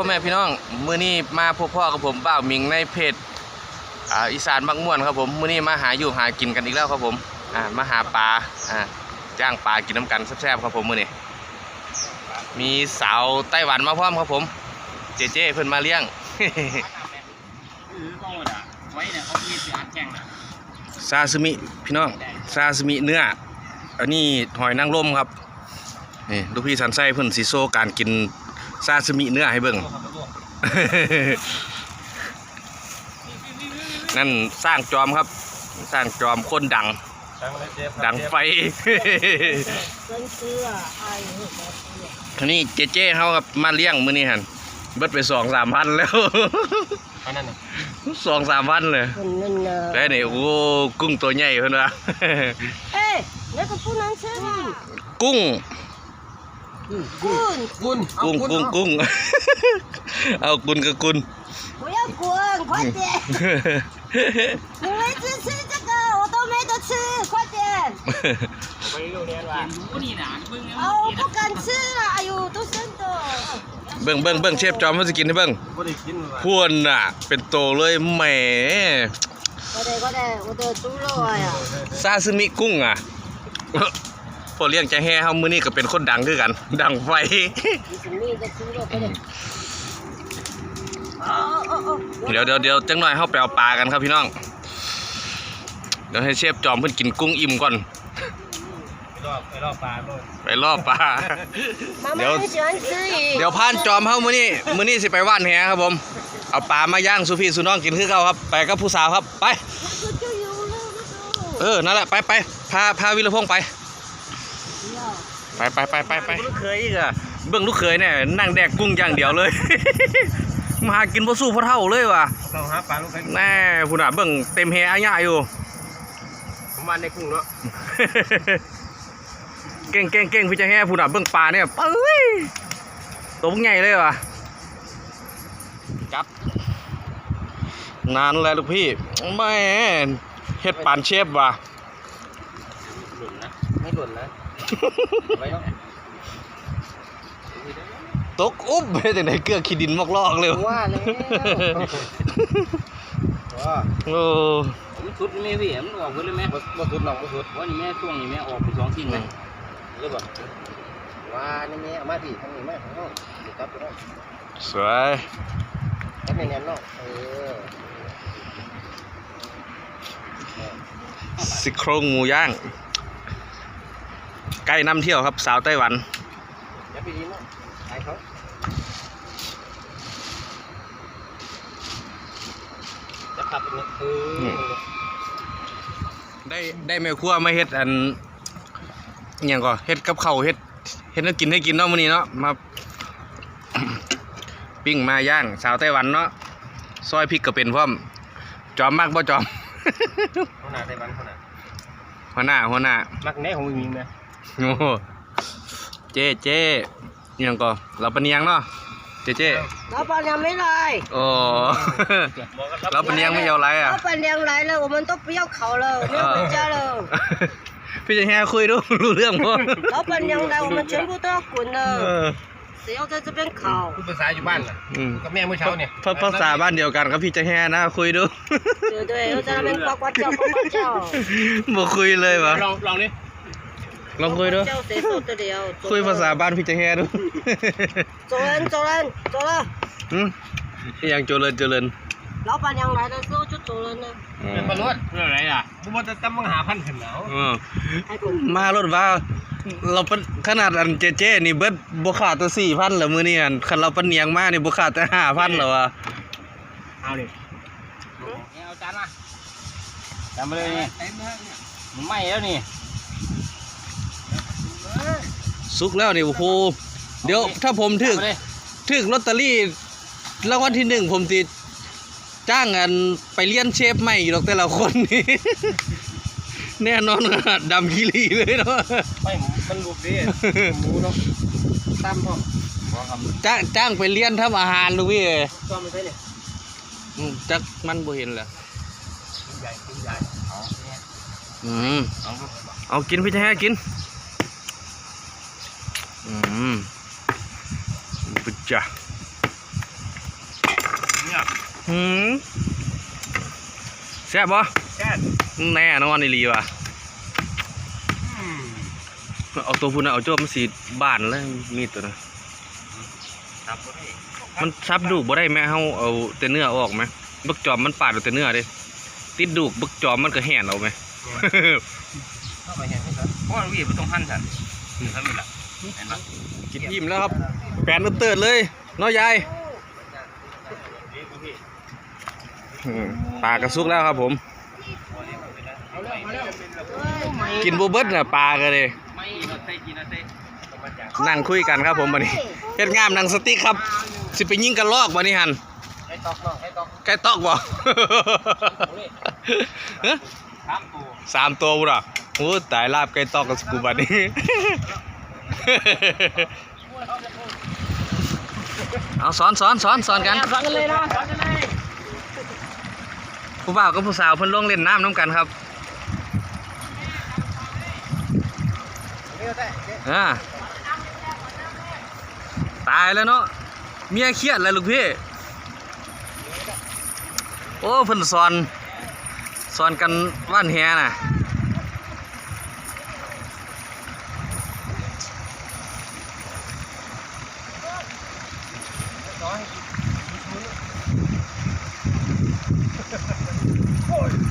พ่อแม่พี่น้องมื้อนี้มาพบพ่อกับผมบ่าวมิงในเพจอ่าอีสานมักม่วนครับผมมื้อนี้มาหาอยู่หากินกันอีกแล้วครับผมอ่ามาหาปลาอ่าย่างปลากินน้ำกันแซ่บๆครับผมมื้อนี้มีสาวไต้หวันมาพร้อมครับผม เจเจเพิ่นมาเลี้ยง ซาซิมิพี่น้องซาซิมิเนื้ออันนี้หอยนางรมครับนี่ลูกพี่สันไส้เพิ่นสิโซการกิน ซาซิมิเนื้อให้เบิ่ง นั่นสร้างจอมครับ สร้างจอมคนดัง ดังไฟทีนี้เจเจ้เขาครับมาเลี้ยงมือนี่ฮันเบิดไปสองสามพันแล้วสองสามพันเลยแล้วนี่โอ้กุ้งตัวใหญ่เพื่อนวะเอ้ยแล้วก็ผู้นั้นเชื่อกุ้ง 滚！ คุณ กุ้งกุ้งกุ้ง เอากุนกับกุน 不要滚，快点！你们一直吃这个，我都没得吃，快点！ ไปโรงเรียนว่ารู้นี่นะมึง 啊，我不敢吃了，哎呦，都生的。 เบิ่งเบิ่งเบิ่งเชฟจอมเขาสิกินให้เบิ่ง ไม่ได้กินว่ะ พวนน่ะ เป็นโตเลยแหม 快点快点，我的猪肉啊呀！ ซาซิมิกุ้งอ่ะ พอเลี้ยงจะแห่เฮามื้อนี่ก็เป็นคนดังคือกัน ดังไฟเดี๋ยวเดี๋ยวเดี๋ยวจังหน่อยเฮาแปลอปลากันครับพี่น้อง เดี๋ยวให้เชฟจอมเพื่อนกินกุ้งอิ่มก่อน ไปรอบไปรอบปลาโลดไปรอบปลา เดี๋ยว เดี๋ยวพานจอมเฮามื้อนี่มื้อนี่สิไปว่านแห่ครับผม เอาปลามาย่างสุพีสุน้องกินคือเขาครับ ไปกับผู้สาวครับไป เออ นั่นแหละ ไปไปพา พาวิรพงษ์ไป ไปไปไปไปไปลูกเคยอีกอะเบื้องลูกเคยเนี่ยนั่งแดกกุ้งอย่างเดียวเลย มาหากินบ่สู้พ่อเท่าเลยว่ะต้องหาปลาลูกไปแน่พุ่นอะเบิ่งเต็มแฮอาญาอยู่ผมมาในกุ้งเนาะเก่งเก่งเก่งพี่จะแห่พุ่นอะเบิ่งปลาเนี่ยปึ้ยตัวพวกใหญ่เลยว่ะจับ นานแล้วลูกพี่แม่เฮ็ดปานเชฟว่ะหล่นนะไม่หล่นนะไว้เนาะ ตกอุ๊บไปจังไดเกลือขี้ดินมอกลอกเลยว่าแล้วว่าโอ้ผมสุดแม่พี่มันออกไปเลยแม่บ่สุดน้องบ่สุดว่านี่แม่ช่วงนี้แม่ออกไปสองทิ้งไหมหรือเปล่าว่านี่แม่มาพี่ทางนี้แม่ของน้องจับไปแล้วสวยจับแน่นๆเนาะเออสิโครงหมูย่าง ใกล้น้ำเที่ยวครับ สาวไต้หวันจับไปดีเนาะไอ้เขาจะขับเป็นเออได้ได้แม่ครัวมาเฮ็ดอันอหย่างก่อเฮ็ดกับข้าวเฮ็ดเฮ็ดให้กินให้กินเนาะมื้อนี้เนาะมาปิ้งมาย่าง สาวไต้หวันเนาะซอยพริกก็เป็นพร้อมจอมมากบ่จอมเขาหน้าไต้หวันเขาหน้าหัวหน้าหัวหน้ามักแน่ของมึงมีไหม โอ้โหเจ๊เจ๊อหย่างก่อเราปะเนียงเนาะเจ๊เจ๊ 老板娘没来。 โอ้ เราปะเนียงไม่เอาไรอ่ะ 老板娘来了，我们都不要烤了，我们要回家了。 พี่จะแห่คุยดู รู้เรื่องบ่ 老板娘来，我们全部都要滚 เอ 了， อ 谁要在这边烤？ พูดภาษาอยู่บ้านล่ะ อืม กับแม่เมื่อเช้าเนี่ย ภาภาษาบ้านเดียวกันครับพี่จะแห่นะคุยดู 对不对？又在那边呱呱叫，呱呱叫。 บ่คุยเลยวะ ลองลองดิ ลองคุยด้วยคุยภาษาบ้านพี่จะแฮ่ดูโจเรนโจเรนโจเรนอืมยังโจเลนโจเรนเราปานยังไรเราโซจุดโจเลนนะเมารถเรื่องอะไรอะกูมันจะตั้มังหาพันขึ้แล้วมารถว่าเราเป็นขนาดอันเจเจนี่เบิดบุคาตัวสี่พันเหรอมือนี่อันคันเราเป็นเนียงมากนี่บุคาตัวห้าพันเหรอวะเอาดิเอาจานละจานมาเลยนี่ไม่แล้วนี่ สุกแล้วนี่โอ้โหเดี๋ยวถ้าผมถึกเอามาเลยถึกลอตเตอรี่รางวัลที่หนึ่งผมสิจ้างอันไปเลี้ยนเชฟใหม่อยู่ดอกแต่ละคนนี่แน่นอนขนาดดำคิรีเลยเนาะไม่มันรูปดิหมูเนาะตั้มพ่อพอครับจ้างจ้างไปเลี้ยนทำอาหารลูกพี่เอ้ยซ้อมไม่ใช่เนี่ยอืมจักมันบ่เห็นแหละใหญ่ใหญ่เอาเนี่ยอืมเอาเอากินพี่แท้กิน อืมปุจจ้ะหืมแซ่บบ่แช่นแน่นอนอีหลีว่ะเอาตัวพุ่นน่ะเอาโจ้มันสีบ้านแล้วมีดตัวนั้นครับบ่ได้มันซับดูกบ่ได้แม่เฮาเอาแต่เนื้อออกไหมบึกจอมมันปาดเอาแต่เนื้อเด้ติดดูกบึกจอมมันก็แห่นเอาไหมเข้าไปเห็นครับเพราะว่าวีบ่ต้องหั่นซั่นถ้ามีล่ะ เห็นปะกินอิ่มแล้วครับแปนเติร์ดเลยเน้อยายอืมปลากระซุกแล้วครับผม กินโบเบิดน่ะปลากันเลยไม่เราใส่กินนะเต้นั่งคุยกันครับผมวันนี้เฮ็ดงามหนังสติ๊กครับ สิไปยิงกันลอกวันนี้หันให้ตอกน้องให้ตอกใกล้ตอกบ่เอ้อสามตัวสามตัวบุระโอ้ตายลาบไก่ตอกกับสกูบัดนี้ เอาสอนสอนสอนสอนกันฟังกันเลยนะฟังกันเลยผู้บ่าวกับผู้สาวเพิ่นลงเล่นน้ำน้ำกันครับเร็วได้อ่าตายแล้วเนาะเมียเครียดเลยลูกพี่โอ้เพิ่นสอนสอนกันว่านแฮน่ะ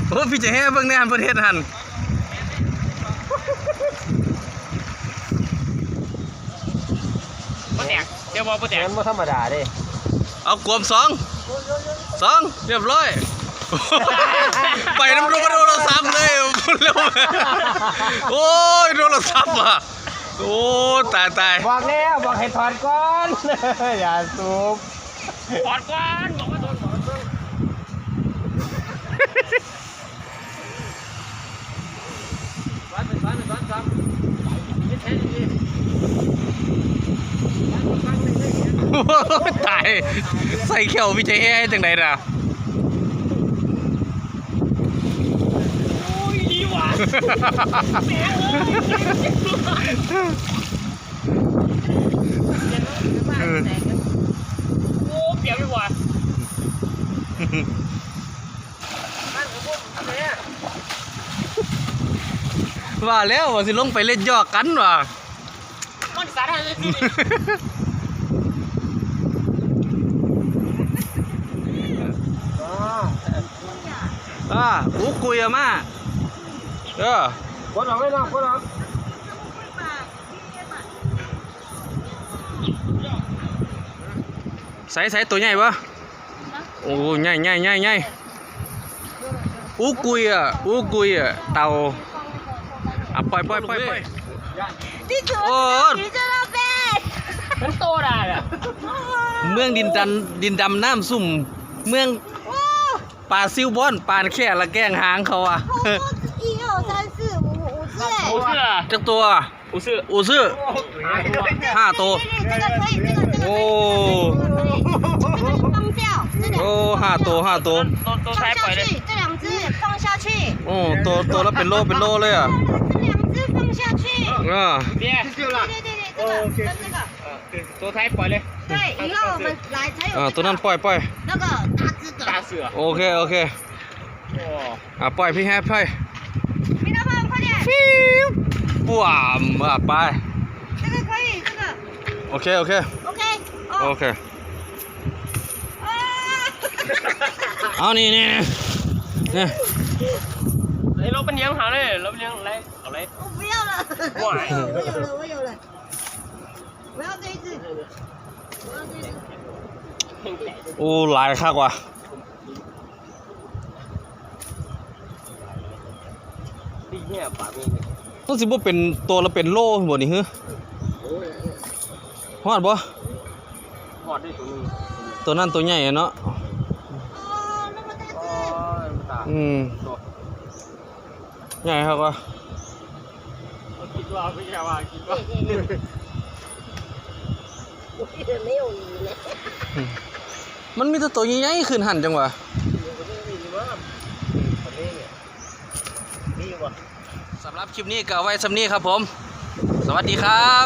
โอ้พี่จะให้เบิ่งในหันประเทศหันบ่แตกเดี๋ยวบ่บ่แตกมันบ่ธรรมดาเด้เอากวมสองสองเรียบร้อย ไปน้ำโดนโทรศัพท์เลยเร็วโอ้ยโทรศัพท์อะโอ้ตายตายบอกแล้วบอกให้ถอดก่อนอย่าสูบ ถอดก่อนบอกว่าโดนถอดก่อนวันเป็นวันเป็นวันครับไม่ใช่ดิตายใส่เขียวพี่ใจแอ้จังไดน่ะอุ้ยดีหว่ะแม่เออ เปรียบดีกว่าบ้านของพวกเนี่ยว่าแล้วว่าสิลงไปเล่นยอกกันว่ะมันสาธารณะสิอ่าอู้กุยอะมาเออคนออกไม่นอกคนออก ใส่ใส่ตัวใหญ่ปะโอ้ใหญ่ใหญ่ใหญ่ใหญ่อู้กุยอะอู้กุยอะเต่าอะปล่อยปล่อยปล่อยที่สุดที่จะเราเป็นมันโตได้อะเมืองดินดำดินดำน้ำซุ่มเมืองปลาซิวบอนปลาแค่ละแกงหางเขาอะอีโอซันซื่อูซื่จักตัวอูซื่ออูซื่อห้าตัวโอ้ 这个可以，这个这个可以。哦这个放掉，这两 โอ้ห้าตัวห้าตัว ตัวตัวท้าย 放 ปล่อย 下 เลย 去，这两只放下去， โอ้ตัวตัวละเป็นโลเป็นโลเลยอ่ะ 这两只放下去。 อ่า เนี่ย 对对对对，这个跟这个， ตัวท้ายปล่อยเลย 对，以后我们来才 อ่า 有 ตัว 这 นั้น 个 ปล่อยปล่อย 那个大只 ตา 的。 เสือ โอเคโอเค โอ้ อ่ะปล่อยพี่แฮปปล่อย 米老板，快点， ปุ๊มอ่ะไป 这个可以，这个 โอเคโอเค OK。 โอ 哦。 เค 啊！ เอานี่นี่นี่ ไอ้เราเป็นยังหาเลยเราเป็นยังอะไรเอาเลย 我不要了，哇我有了，我有了，我有了，我要这一只，我要这一只。 โอ้หลายคักว่ะ ดีเนี่ยปากมี ต้องสิบ่เป็นตัวละเป็นโลบ่นี่ฮึฮอดบ่ หอดได้ตัวนึง ตัวนั้นตัวใหญ่อะเนาะ อืมใหญ่ครับวะคิดว่าไม่แช่ว่าคิดว่าไม่โอ้ยเลยมันมีตัวตัวใหญ่ๆขึ้นหันจังวะสำหรับคลิปนี้ก็ไว้สำนี้ครับผม สวัสดีครับ